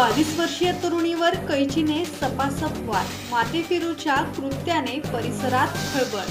बावीस वर्षीय तरुणीवर कैचीने सपासप वार. मातेफिरूच्या कृत्याने परिसरात खळबळ.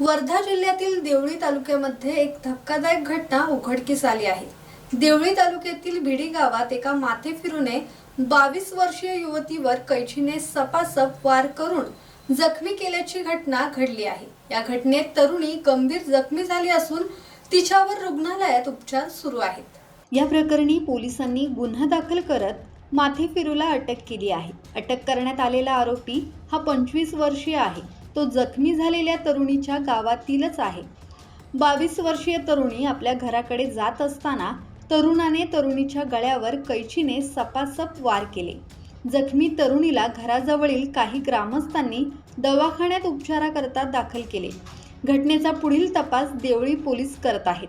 वर्धा जिल्ह्यातील देवळी तालुक्यामध्ये एक धक्कादायक घटना उघडकीस आली आहे. देवळी तालुक्यातील भिडी गावात एका माथेफिरूने बावीस वर्षीय युवतीवर कैचीने सपासप वार करून जखमी केल्याची घटना घडली आहे. या घटनेत तरुणी गंभीर जखमी झाली असून तिच्यावर रुग्णालयात उपचार सुरू आहेत. या प्रकरणी पोलिसांनी गुन्हा दाखल करत माथेफिरूला अटक केली आहे. अटक करण्यात आलेला आरोपी हा पंचवीस वर्षीय आहे. तो जखमी झालेल्या तरुणीच्या गावातीलच आहे. बावीस वर्षीय तरुणी आपल्या घराकडे जात असताना तरुणाने तरुणीच्या गळ्यावर कैचीने सपासप वार केले. जखमी तरुणीला घराजवळील काही ग्रामस्थांनी दवाखान्यात उपचाराकरता दाखल केले. घटनेचा पुढील तपास देवळी पोलीस करत आहेत.